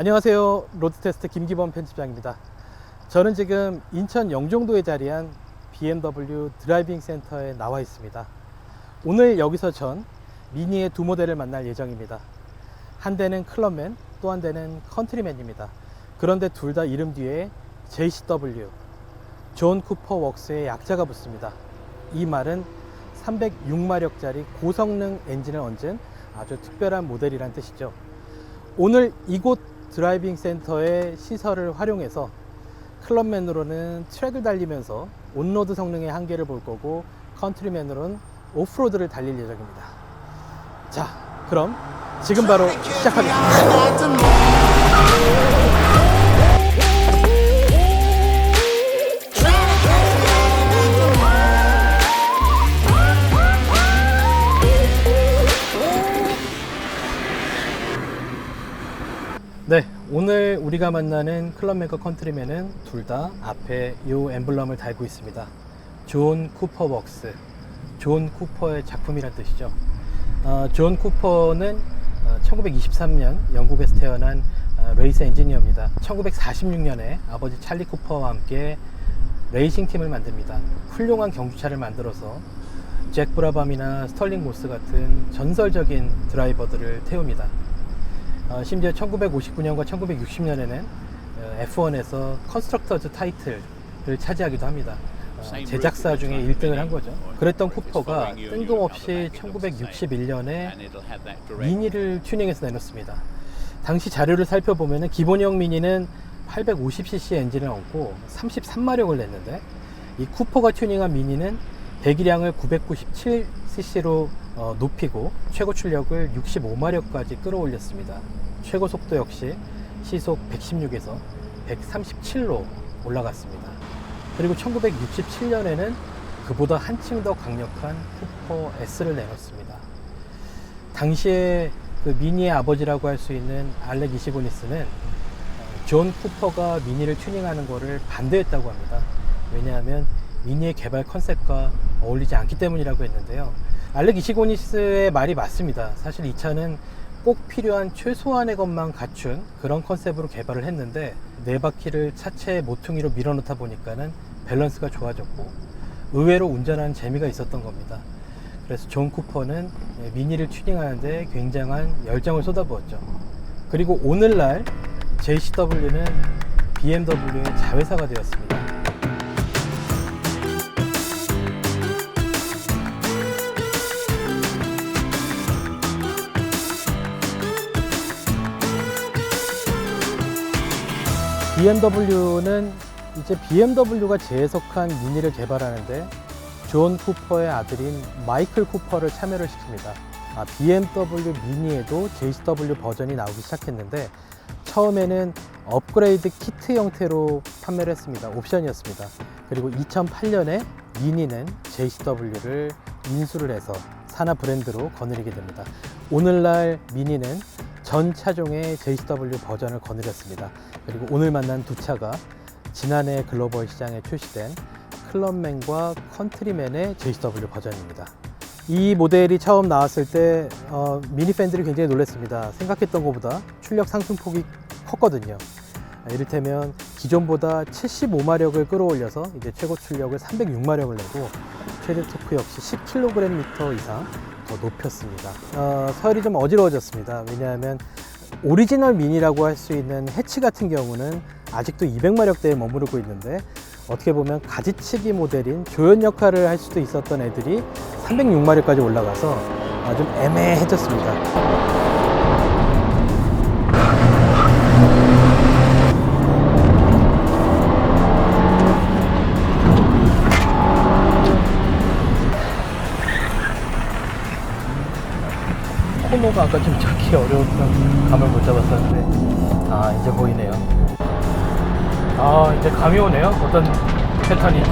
안녕하세요. 로드테스트 김기범 편집장입니다. 저는 지금 인천 영종도에 자리한 BMW 드라이빙 센터에 나와 있습니다. 오늘 여기서 전 미니의 두 모델을 만날 예정입니다. 한 대는 클럽맨, 또 한 대는 컨트리맨입니다. 그런데 둘 다 이름 뒤에 JCW, 존 쿠퍼 웍스의 약자가 붙습니다. 이 말은 306마력짜리 고성능 엔진을 얹은 아주 특별한 모델이란 뜻이죠. 오늘 이곳 드라이빙 센터의 시설을 활용해서 클럽맨으로는 트랙을 달리면서 온로드 성능의 한계를 볼 거고 컨트리맨으로는 오프로드를 달릴 예정입니다. 자, 그럼 지금 바로 시작하겠습니다. 오늘 우리가 만나는 클럽맨과 컨트리맨은 둘 다 앞에 이 엠블럼을 달고 있습니다. 존 쿠퍼 웍스. 존 쿠퍼의 작품이란 뜻이죠. 어, 존 쿠퍼는 어, 1923년 영국에서 태어난 어, 레이스 엔지니어입니다. 1946년에 아버지 찰리 쿠퍼와 함께 레이싱 팀을 만듭니다. 훌륭한 경주차를 만들어서 잭 브라밤이나 스털링 모스 같은 전설적인 드라이버들을 태웁니다. 어, 심지어 1959년과 1960년에는 F1에서 컨스트럭터즈 타이틀을 차지하기도 합니다. 어, 제작사 중에 1등을 한 거죠. 그랬던 쿠퍼가 뜬금없이 1961년에 미니를 튜닝해서 내놓습니다. 당시 자료를 살펴보면 기본형 미니는 850cc 엔진을 얹고 33마력을 냈는데 이 쿠퍼가 튜닝한 미니는 배기량을 997cc로 어, 높이고 최고 출력을 65마력까지 끌어올렸습니다. 최고 속도 역시 시속 116에서 137로 올라갔습니다. 그리고 1967년에는 그보다 한층 더 강력한 쿠퍼 S를 내놓습니다. 당시에 그 미니의 아버지라고 할 수 있는 알렉 이시고니스는 어, 존 쿠퍼가 미니를 튜닝하는 것을 반대했다고 합니다. 왜냐하면 미니의 개발 컨셉과 어울리지 않기 때문이라고 했는데요. 알렉 이시고니스의 말이 맞습니다. 사실 이 차는 꼭 필요한 최소한의 것만 갖춘 그런 컨셉으로 개발을 했는데 네 바퀴를 차체의 모퉁이로 밀어넣다 보니까는 밸런스가 좋아졌고 의외로 운전하는 재미가 있었던 겁니다. 그래서 존 쿠퍼는 미니를 튜닝하는데 굉장한 열정을 쏟아부었죠. 그리고 오늘날 JCW는 BMW의 자회사가 되었습니다. BMW는 이제 BMW가 재해석한 미니를 개발하는데 존 쿠퍼의 아들인 마이클 쿠퍼를 참여를 시킵니다. 아, BMW 미니에도 JCW 버전이 나오기 시작했는데 처음에는 업그레이드 키트 형태로 판매를 했습니다. 옵션이었습니다. 그리고 2008년에 미니는 JCW를 인수를 해서 산하 브랜드로 거느리게 됩니다. 오늘날 미니는 전 차종의 JCW 버전을 거느렸습니다. 그리고 오늘 만난 두 차가 지난해 글로벌 시장에 출시된 클럽맨과 컨트리맨의 JCW 버전입니다. 이 모델이 처음 나왔을 때 어, 미니 팬들이 굉장히 놀랐습니다. 생각했던 것보다 출력 상승폭이 컸거든요. 이를테면 기존보다 75마력을 끌어올려서 이제 최고 출력을 306마력을 내고 최대 토크 역시 10kg 이상 더 높였습니다. 어, 서열이 좀 어지러워졌습니다. 왜냐하면 오리지널 미니라고 할 수 있는 해치 같은 경우는 아직도 200마력대에 머무르고 있는데 어떻게 보면 가지치기 모델인 조연 역할을 할 수도 있었던 애들이 306마력까지 올라가서 아, 좀 애매해졌습니다. 코너가 아까 좀 잡기 어려웠던 감을 못 잡았었는데. 아 이제 보이네요. 아 이제 감이 오네요? 어떤 패턴인지.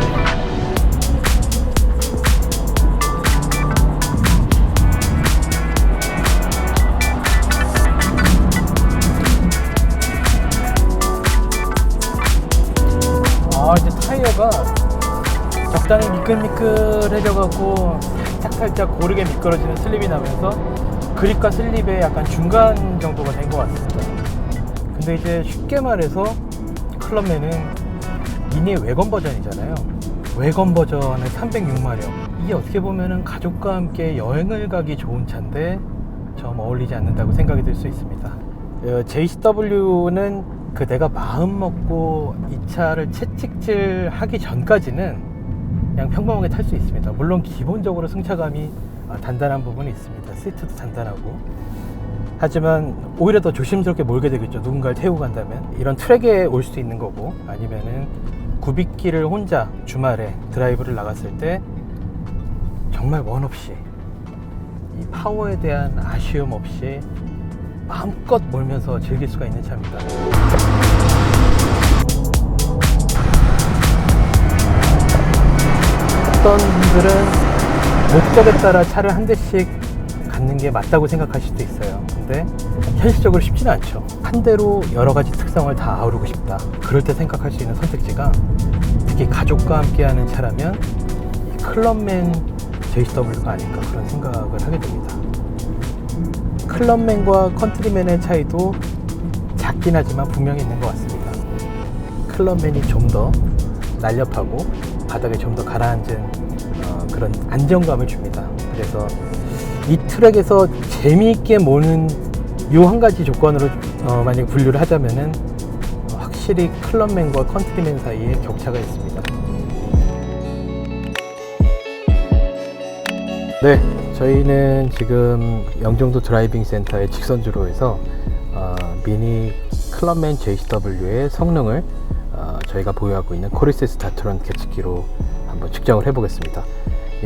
아 타이어가 적당히 미끌미끌해져 갖고 살짝살짝 고르게 미끄러지는 슬립이 나면서 그립과 슬립의 약간 중간 정도가 된 것 같습니다. 근데 이제 쉽게 말해서 클럽맨은 미니의 외건 버전이잖아요. 외건 버전의 306마력. 이게 어떻게 보면은 가족과 함께 여행을 가기 좋은 차인데 좀 어울리지 않는다고 생각이 들 수 있습니다. 어, JCW는 그 내가 마음 먹고 이 차를 채찍질 하기 전까지는 그냥 평범하게 탈 수 있습니다. 물론 기본적으로 승차감이 아, 단단한 부분이 있습니다. 시트도 단단하고. 하지만 오히려 더 조심스럽게 몰게 되겠죠. 누군가를 태우고 간다면. 이런 트랙에 올수 있는 거고 아니면은 굽이길을 혼자 주말에 드라이브를 나갔을 때 정말 원 없이 이 파워에 대한 아쉬움 없이 마음껏 몰면서 즐길 수가 있는 차입니다. 어떤 분들은 목적에 따라 차를 한 대씩 갖는 게 맞다고 생각하실 수도 있어요. 근데 현실적으로 쉽지는 않죠. 한 대로 여러 가지 특성을 다 아우르고 싶다. 그럴 때 생각할 수 있는 선택지가 특히 가족과 함께하는 차라면 이 클럽맨 JCW가 아닐까 그런 생각을 하게 됩니다. 클럽맨과 컨트리맨의 차이도 작긴 하지만 분명히 있는 것 같습니다. 클럽맨이 좀 더 날렵하고 바닥에 좀 더 가라앉은 어, 그런 안정감을 줍니다. 그래서 이 트랙에서 재미있게 모는 요 한 가지 조건으로 어, 만약 분류를 하자면은 어, 확실히 클럽맨과 컨트리맨 사이에 격차가 있습니다. 네, 저희는 지금 영종도 드라이빙 센터의 직선주로에서 어, 미니 클럽맨 JCW의 성능을 어, 저희가 보유하고 있는 코리세스 다트론 계측기로 한번 측정을 해보겠습니다.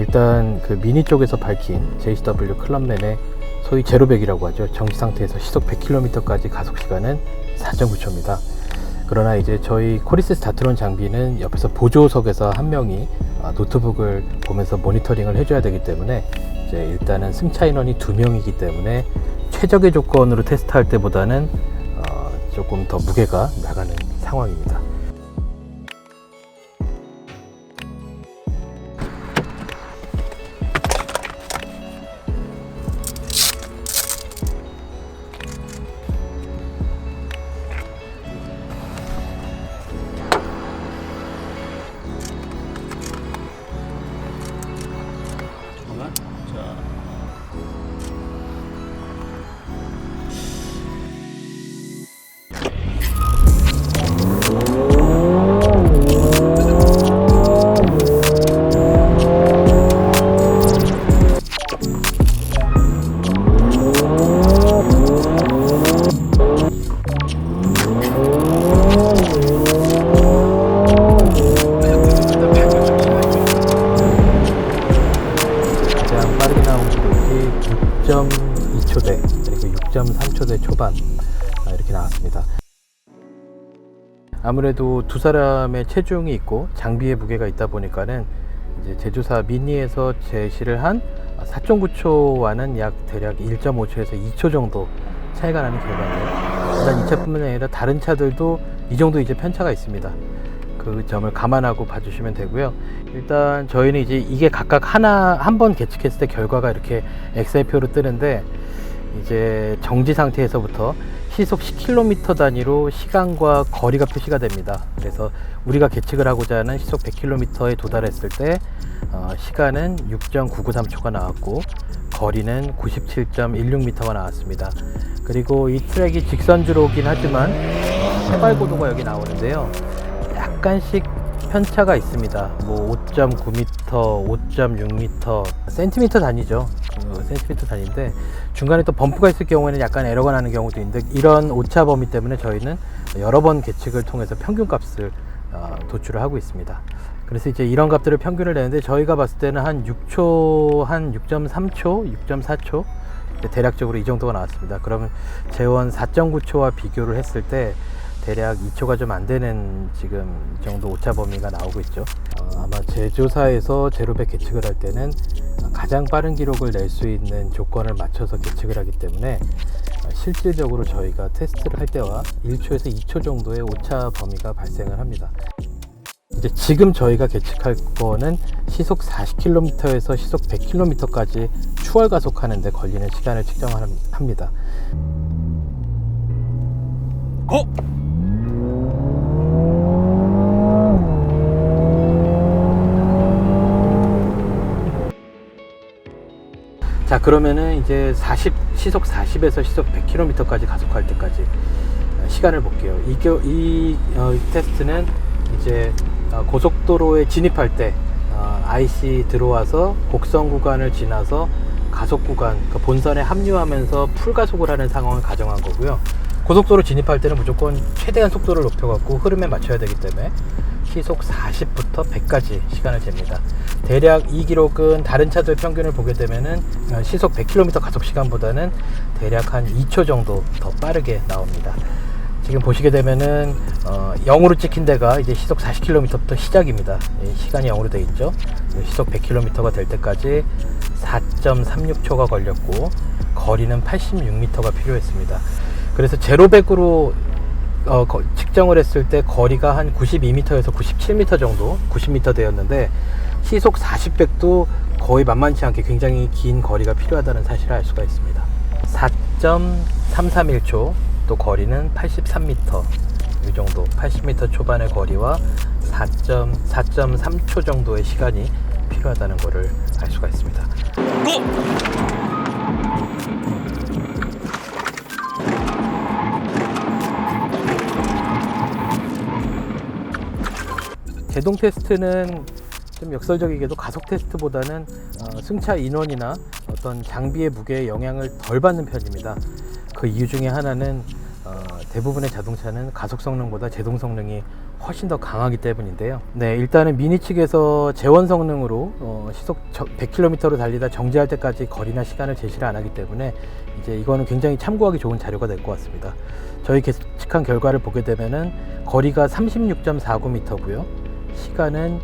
일단 그 미니 쪽에서 밝힌 JCW 클럽맨의 소위 제로백이라고 하죠. 정지 상태에서 시속 100km까지 가속 시간은 4.9초입니다. 그러나 이제 저희 코리세스 다트론 장비는 옆에서 보조석에서 한 명이 아, 노트북을 보면서 모니터링을 해줘야 되기 때문에 이제 일단은 승차 인원이 두 명이기 때문에 최적의 조건으로 테스트할 때보다는 어, 조금 더 무게가 나가는 상황입니다. 6.3초대 초반 아, 이렇게 나왔습니다. 아무래도 두 사람의 체중이 있고 장비의 무게가 있다 보니까는 이제 제조사 미니에서 제시를 한 4.9초와는 약 대략 1.5초에서 2초 정도 차이가 나는 결과인데요. 일단 이 차뿐만 아니라 다른 차들도 이 정도 이제 편차가 있습니다. 그 점을 감안하고 봐주시면 되고요. 일단 저희는 이제 이게 각각 하나 한 번 계측했을 때 결과가 이렇게 엑셀표로 뜨는데 이제 정지 상태에서부터 시속 10km 단위로 시간과 거리가 표시가 됩니다. 그래서 우리가 계측을 하고자 하는 시속 100km에 도달했을 때 어, 시간은 6.993초가 나왔고 거리는 97.16m가 나왔습니다. 그리고 이 트랙이 직선주로긴 하지만 어, 세발 고도가 여기 나오는데요. 약간씩 편차가 있습니다. 뭐 5.9m, 5.6m, 센티미터 단위죠. 그 센티미터 단위인데 중간에 또 범프가 있을 경우에는 약간 에러가 나는 경우도 있는데 이런 오차 범위 때문에 저희는 여러 번 계측을 통해서 평균 값을 어, 도출을 하고 있습니다. 그래서 이제 이런 값들을 평균을 내는데 저희가 봤을 때는 한 6초, 한 6.3초, 6.4초 대략적으로 이 정도가 나왔습니다. 그러면 재원 4.9초와 비교를 했을 때 대략 2초가 좀 안 되는 지금 정도 오차 범위가 나오고 있죠. 어, 아마 제조사에서 제로백 계측을 할 때는 가장 빠른 기록을 낼 수 있는 조건을 맞춰서 계측을 하기 때문에 어, 실질적으로 저희가 테스트를 할 때와 1초에서 2초 정도의 오차 범위가 발생을 합니다. 이제 지금 저희가 계측할 거는 시속 40km에서 시속 100km까지 추월 가속하는데 걸리는 시간을 측정합니다. 고! 자 그러면은 이제 40 시속 40에서 시속 100km까지 가속할 때까지 어, 시간을 볼게요. 이, 겨- 이, 어, 이 테스트는 이제 어, 고속도로에 진입할 때 어, IC 들어와서 곡선 구간을 지나서 가속 구간 그 본선에 합류하면서 풀 가속을 하는 상황을 가정한 거고요. 고속도로 진입할 때는 무조건 최대한 속도를 높여갖고 흐름에 맞춰야 되기 때문에 시속 40부터 100까지 시간을 잽니다. 대략 이 기록은 다른 차들 평균을 보게 되면은 어, 시속 100km 가속 시간보다는 대략 한 2초 정도 더 빠르게 나옵니다. 지금 보시게 되면은 어, 0으로 찍힌 데가 이제 시속 40km부터 시작입니다. 예, 시간이 0으로 돼 있죠. 시속 100km가 될 때까지 4.36초가 걸렸고 거리는 86m가 필요했습니다. 그래서 제로 100으로 어, 거- 측정을 했을 때 거리가 한 92m에서 97m 정도, 90m 되었는데 시속 40백도 거의 만만치 않게 굉장히 긴 거리가 필요하다는 사실을 알 수가 있습니다. 4.331초, 또 거리는 83m 이 정도, 80m 초반의 거리와 4.4.3초 정도의 시간이 필요하다는 것을 알 수가 있습니다. 고! 제동 테스트는 좀 역설적이게도 가속 테스트보다는 어, 승차 인원이나 어떤 장비의 무게에 영향을 덜 받는 편입니다. 그 이유 중에 하나는 어, 대부분의 자동차는 가속 성능보다 제동 성능이 훨씬 더 강하기 때문인데요. 네, 일단은 미니 측에서 재원 성능으로 어, 시속 100km로 달리다 정지할 때까지 거리나 시간을 제시를 안 하기 때문에 이제 이거는 굉장히 참고하기 좋은 자료가 될 것 같습니다. 저희 계측한 결과를 보게 되면은 거리가 36.49m고요. 시간은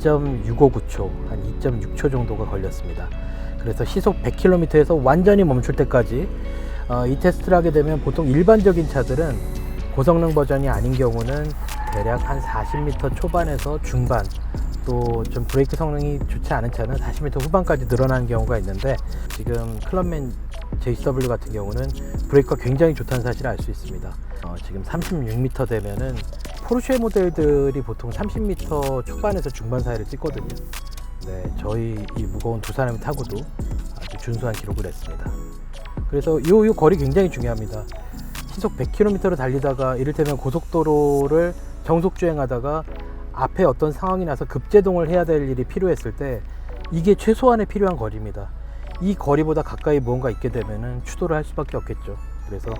2.659초, 한 2.6초 정도가 걸렸습니다. 그래서 시속 100km에서 완전히 멈출 때까지 어, 이 테스트를 하게 되면 보통 일반적인 차들은 고성능 버전이 아닌 경우는 대략 한 40m 초반에서 중반 또 좀 브레이크 성능이 좋지 않은 차는 40m 후반까지 늘어나는 경우가 있는데 지금 클럽맨 JCW 같은 경우는 브레이크가 굉장히 좋다는 사실을 알 수 있습니다. 어, 지금 36m 되면은 포르쉐 모델들이 보통 30m 초반에서 중반 사이를 찍거든요. 네, 저희 이 무거운 두 사람이 타고도 아주 준수한 기록을 냈습니다. 그래서 이, 이 거리 굉장히 중요합니다. 시속 100km로 달리다가 이를테면 고속도로를 정속 주행하다가 앞에 어떤 상황이 나서 급제동을 해야 될 일이 필요했을 때 이게 최소한의 필요한 거리입니다. 이 거리보다 가까이 무언가 있게 되면은 추돌을 할 수밖에 없겠죠. 그래서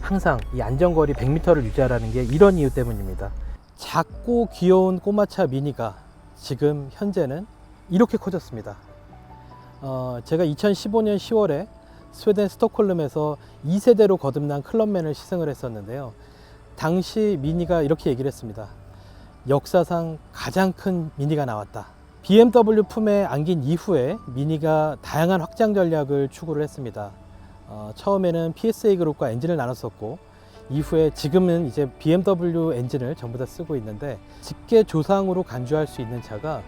항상 이 안전거리 100m를 유지하라는 게 이런 이유 때문입니다. 작고 귀여운 꼬마차 미니가 지금 현재는 이렇게 커졌습니다. 어, 제가 2015년 10월에 스웨덴 스톡홀름에서 2세대로 거듭난 클럽맨을 시승을 했었는데요. 당시 미니가 이렇게 얘기를 했습니다. 역사상 가장 큰 미니가 나왔다. BMW 품에 안긴 이후에 미니가 다양한 확장 전략을 추구를 했습니다. 어, 처음에는 PSA 그룹과 엔진을 나눴었고 이후에 지금은 이제 BMW 엔진을 전부 다 쓰고 있는데 직계 조상으로 간주할 수 있는 차가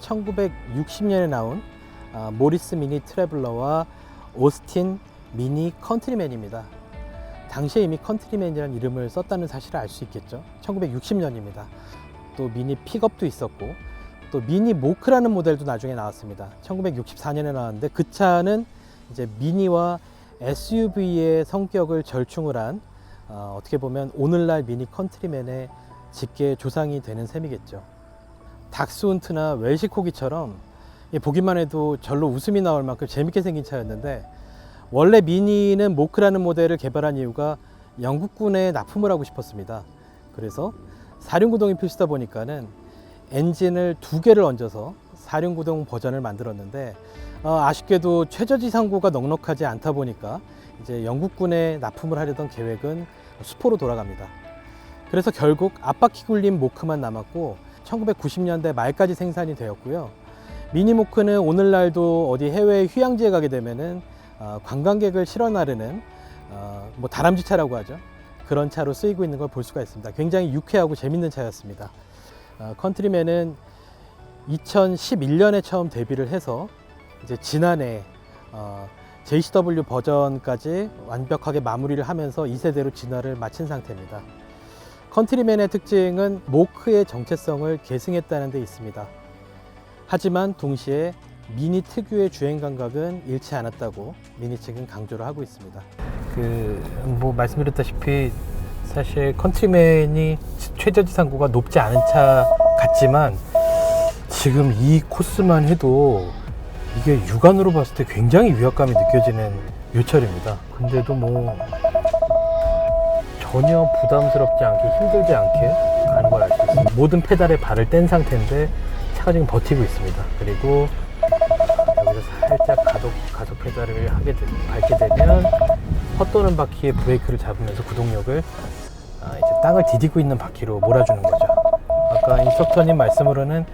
1960년에 나온 아, 모리스 미니 트래블러와 오스틴 미니 컨트리맨입니다. 당시에 이미 컨트리맨이라는 이름을 썼다는 사실을 알 수 있겠죠. 1960년입니다. 또 미니 픽업도 있었고 또 미니 모크라는 모델도 나중에 나왔습니다. 1964년에 나왔는데 그 차는 이제 미니와 SUV의 성격을 절충을 한 어, 어떻게 보면 오늘날 미니 컨트리맨의 직계 조상이 되는 셈이겠죠. 닥스훈트나 웰시코기처럼 이 보기만 해도 절로 웃음이 나올 만큼 재밌게 생긴 차였는데 원래 미니는 모크라는 모델을 개발한 이유가 영국군에 납품을 하고 싶었습니다. 그래서 사륜구동이 필수다 보니까는 엔진을 두 개를 얹어서 사륜구동 버전을 만들었는데 어, 아쉽게도 최저지상고가 넉넉하지 않다 보니까 이제 영국군에 납품을 하려던 계획은 수포로 돌아갑니다. 그래서 결국 앞바퀴 굴린 모크만 남았고 1990년대 말까지 생산이 되었고요. 미니모크는 오늘날도 어디 해외 휴양지에 가게 되면은 어, 관광객을 실어 나르는 어, 뭐 다람쥐 차라고 하죠. 그런 차로 쓰이고 있는 걸 볼 수가 있습니다. 굉장히 유쾌하고 재밌는 차였습니다. 어, 컨트리맨은 2011년에 처음 데뷔를 해서 이제 지난해 어, JCW 버전까지 완벽하게 마무리를 하면서 2세대로 진화를 마친 상태입니다. 컨트리맨의 특징은 모크의 정체성을 계승했다는 데 있습니다. 하지만 동시에 미니 특유의 주행 감각은 잃지 않았다고 미니 측은 강조를 하고 있습니다. 그 뭐 말씀드렸다시피 사실 컨트리맨이 최저지상고가 높지 않은 차 같지만 지금 이 코스만 해도 이게 육안으로 봤을 때 굉장히 위압감이 느껴지는 요철입니다. 근데도 뭐 전혀 부담스럽지 않게 힘들지 않게 가는 걸 알 수 있습니다. 모든 페달에 발을 뗀 상태인데 차가 지금 버티고 있습니다. 그리고 여기서 살짝 가속, 가속 페달을 하게 되, 밟게 되면 헛도는 바퀴에 브레이크를 잡으면서 구동력을 아, 이제 땅을 디디고 있는 바퀴로 몰아주는 거죠. 아까 인스트럭터님 말씀으로는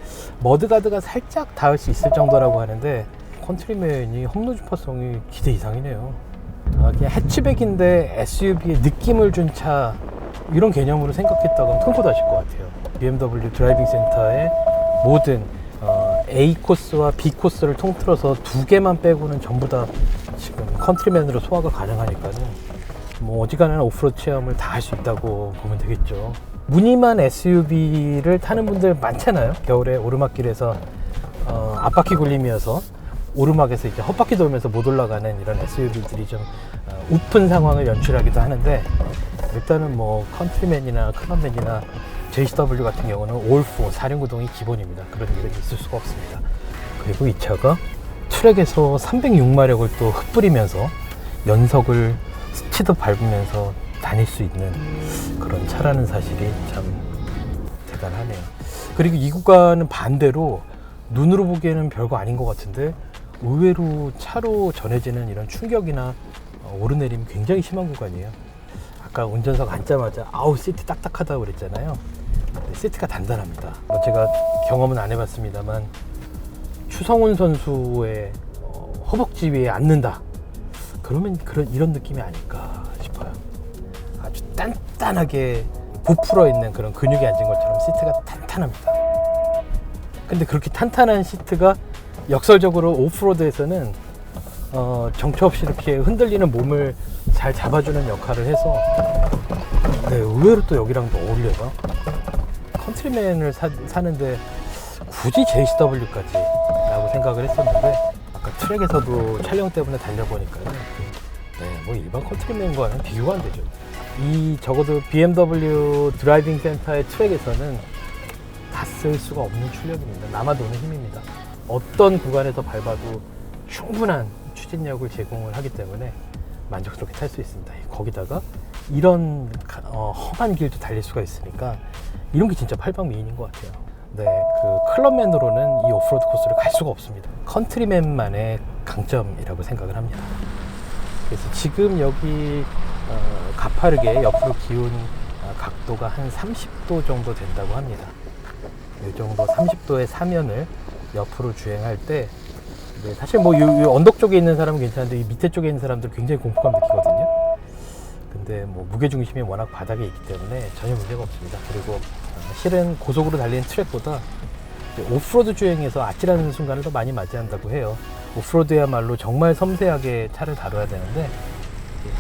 머드가드가 살짝 닿을 수 있을 정도라고 하는데 컨트리맨이 험로 주파성이 기대 이상이네요. 아, 그냥 해치백인데 SUV의 느낌을 준 차 이런 개념으로 생각했다가는 큰코 다실 것 같아요. BMW 드라이빙 센터의 모든 어, A 코스와 B 코스를 통틀어서 두 개만 빼고는 전부 다 지금 컨트리맨으로 소화가 가능하니까는 뭐 어지간한 오프로드 체험을 다 할 수 있다고 보면 되겠죠. 무늬만 SUV를 타는 분들 많잖아요. 겨울에 오르막길에서 어, 앞바퀴 굴림이어서 오르막에서 이제 헛바퀴 돌면서 못 올라가는 이런 SUV들이 좀 어, 우픈 상황을 연출하기도 하는데 일단은 뭐 컨트리맨이나 클럽맨이나 JCW 같은 경우는 올4 사륜구동이 기본입니다. 그런 일은 있을 수가 없습니다. 그리고 이 차가 트랙에서 306마력을 또 흩뿌리면서 연석을 스치도 밟으면서 다닐 수 있는 그런 차라는 사실이 참 대단하네요. 그리고 이 구간은 반대로 눈으로 보기에는 별거 아닌 것 같은데 의외로 차로 전해지는 이런 충격이나 어, 오르내림이 굉장히 심한 구간이에요. 아까 운전석 앉자마자 아우 시트 딱딱하다고 그랬잖아요. 시트가 단단합니다. 뭐 제가 경험은 안 해봤습니다만 추성훈 선수의 어, 허벅지 위에 앉는다. 그러면 그런 이런 느낌이 아닐까 싶어요. 아주 단단하게 부풀어 있는 그런 근육이 앉은 것처럼 시트가 탄탄합니다. 근데 그렇게 탄탄한 시트가 역설적으로 오프로드에서는 어, 정처 없이 이렇게 흔들리는 몸을 잘 잡아주는 역할을 해서 네, 의외로 또 여기랑 또 어울려요. 컨트리맨을 사, 사는데 굳이 JCW까지 라고 생각을 했었는데 아까 트랙에서도 촬영 때문에 달려보니까 네, 뭐 일반 컨트리맨과는 비교가 안 되죠. 이 적어도 BMW 드라이빙 센터의 트랙에서는 다 쓸 수가 없는 출력입니다. 남아도는 힘입니다. 어떤 구간에서 밟아도 충분한 추진력을 제공을 하기 때문에 만족스럽게 탈 수 있습니다. 거기다가 이런 가- 어, 험한 길도 달릴 수가 있으니까 이런 게 진짜 팔방미인인 것 같아요. 네, 그 클럽맨으로는 이 오프로드 코스를 갈 수가 없습니다. 컨트리맨만의 강점이라고 생각을 합니다. 그래서 지금 여기 어, 가파르게 옆으로 기운 어, 각도가 한 30도 정도 된다고 합니다. 이 정도 30도의 사면을 옆으로 주행할 때 네, 사실 뭐 이, 이 언덕 쪽에 있는 사람은 괜찮은데 이 밑에 쪽에 있는 사람들 굉장히 공포감 느끼거든요. 근데 뭐 무게 중심이 워낙 바닥에 있기 때문에 전혀 문제가 없습니다. 그리고 어, 실은 고속으로 달리는 트랙보다 오프로드 주행에서 아찔한 순간을 더 많이 맞이한다고 해요. 오프로드야말로 정말 섬세하게 차를 다뤄야 되는데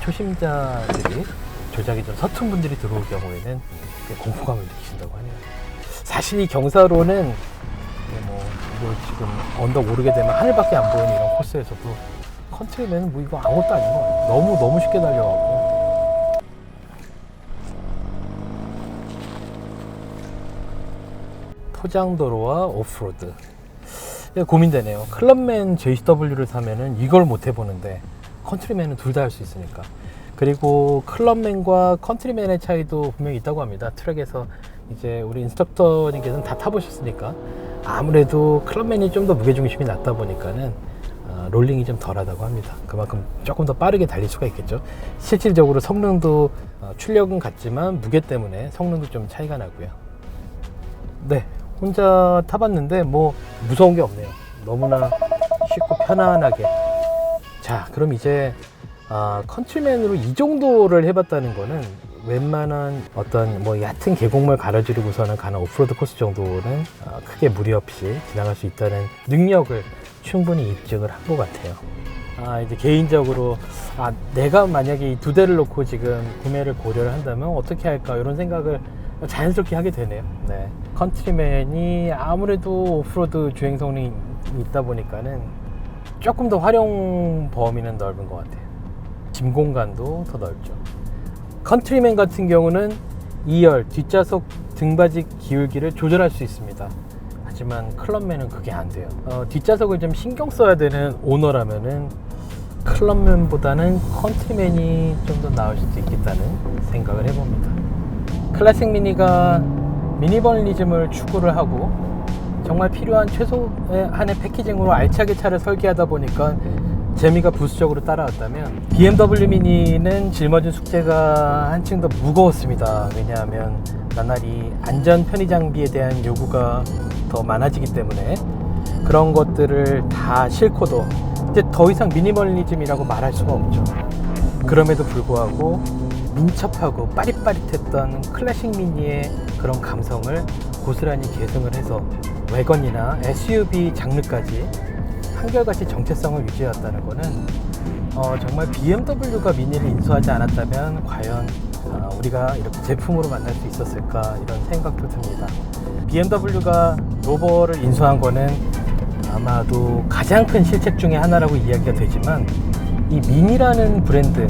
초심자들이 조작이 좀 서툰 분들이 들어올 경우에는 꽤 공포감을 느끼신다고 하네요. 사실 이 경사로는 뭐 이거 지금 언덕 오르게 되면 하늘밖에 안 보이는 이런 코스에서도 컨트리맨은 뭐 이거 아무것도 아닌 것 같아요. 너무 너무 쉽게 달려가고 포장도로와 오프로드 고민되네요. 클럽맨 JCW를 사면은 이걸 못 해보는데 컨트리맨은 둘 다 할 수 있으니까. 그리고 클럽맨과 컨트리맨의 차이도 분명히 있다고 합니다. 트랙에서 이제 우리 인스트럭터님께서는 다 타보셨으니까 아무래도 클럽맨이 좀 더 무게중심이 낮다 보니까는 아, 롤링이 좀 덜하다고 합니다. 그만큼 조금 더 빠르게 달릴 수가 있겠죠. 실질적으로 성능도 어, 출력은 같지만 무게 때문에 성능도 좀 차이가 나고요. 네, 혼자 타봤는데 뭐 무서운 게 없네요. 너무나 쉽고 편안하게. 자, 그럼 이제 아, 컨트리맨으로 이 정도를 해봤다는 거는 웬만한 어떤 뭐 얕은 계곡물 가로지르고서는 가는 오프로드 코스 정도는 아, 크게 무리 없이 지나갈 수 있다는 능력을 충분히 입증을 한 것 같아요. 아, 이제 개인적으로 아, 내가 만약에 이 두 대를 놓고 지금 구매를 고려를 한다면 어떻게 할까 이런 생각을 자연스럽게 하게 되네요. 네. 컨트리맨이 아무래도 오프로드 주행 성능이 있다 보니까는 조금 더 활용 범위는 넓은 것 같아요. 짐 공간도 더 넓죠. 컨트리맨 같은 경우는 2열 뒷좌석 등받이 기울기를 조절할 수 있습니다. 하지만 클럽맨은 그게 안 돼요. 어, 뒷좌석을 좀 신경 써야 되는 오너라면은 클럽맨보다는 컨트리맨이 좀 더 나을 수도 있겠다는 생각을 해봅니다. 클래식 미니가 미니멀리즘을 추구를 하고 정말 필요한 최소한의 패키징으로 알차게 차를 설계하다 보니까 재미가 부수적으로 따라왔다면 BMW 미니는 짊어진 숙제가 한층 더 무거웠습니다. 왜냐하면 나날이 안전 편의 장비에 대한 요구가 더 많아지기 때문에 그런 것들을 다 싣고도 이제 더 이상 미니멀리즘이라고 말할 수가 없죠. 그럼에도 불구하고 민첩하고 빠릿빠릿했던 클래식 미니의 그런 감성을 고스란히 계승을 해서 외건이나 SUV 장르까지 한결같이 정체성을 유지해왔다는 것은 어, 정말 BMW가 미니를 인수하지 않았다면 과연 어, 우리가 이렇게 제품으로 만날 수 있었을까 이런 생각도 듭니다. BMW가 로버를 인수한 거는 아마도 가장 큰 실책 중에 하나라고 이야기가 되지만 이 미니라는 브랜드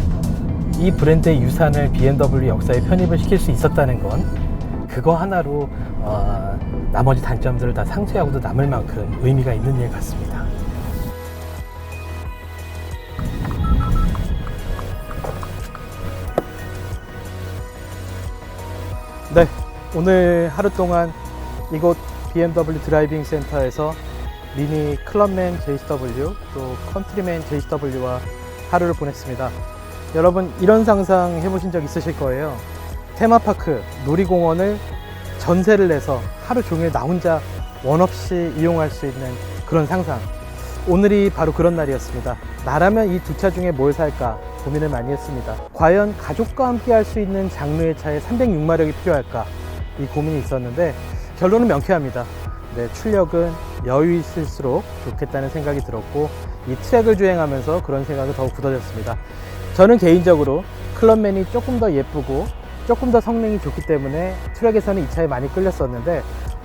이 브랜드의 유산을 BMW 역사에 편입을 시킬 수 있었다는 건 그거 하나로 어, 나머지 단점들을 다 상쇄하고도 남을 만큼 의미가 있는 일 같습니다. 네, 오늘 하루 동안 이곳 BMW 드라이빙 센터에서 미니 클럽맨 JW 또 컨트리맨 JW와 하루를 보냈습니다. 여러분 이런 상상 해보신 적 있으실 거예요. 테마파크, 놀이공원을 전세를 내서 하루 종일 나 혼자 원 없이 이용할 수 있는 그런 상상. 오늘이 바로 그런 날이었습니다. 나라면 이 두 차 중에 뭘 살까 고민을 많이 했습니다. 과연 가족과 함께 할 수 있는 장르의 차에 306마력이 필요할까 이 고민이 있었는데 결론은 명쾌합니다. 네, 출력은 여유 있을수록 좋겠다는 생각이 들었고 이 트랙을 주행하면서 그런 생각이 더욱 굳어졌습니다. 저는 개인적으로 클럽맨이 조금 더 예쁘고 조금 더 성능이 좋기 때문에 트랙에서는 이 차에 많이 끌렸었는데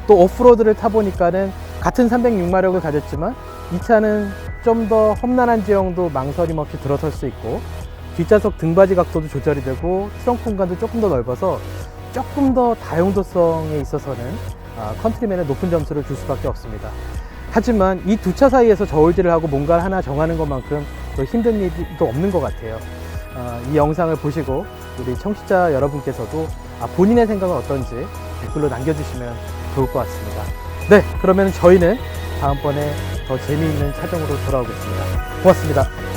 또 오프로드를 타보니까는 같은 306마력을 가졌지만 이 차는 좀 더 험난한 지형도 망설임 없이 들어설 수 있고 뒷좌석 등받이 각도도 조절이 되고 트렁크 공간도 조금 더 넓어서 조금 더 다용도성에 있어서는 아, 컨트리맨에 높은 점수를 줄 수밖에 없습니다. 하지만 이 두 차 사이에서 저울질을 하고 뭔가를 하나 정하는 것만큼 또 힘든 일도 없는 것 같아요. 어, 이 영상을 보시고 우리 청취자 여러분께서도 아, 본인의 생각은 어떤지 댓글로 남겨주시면 좋을 것 같습니다. 네, 그러면 저희는 다음번에 더 재미있는 차종으로 돌아오겠습니다. 고맙습니다.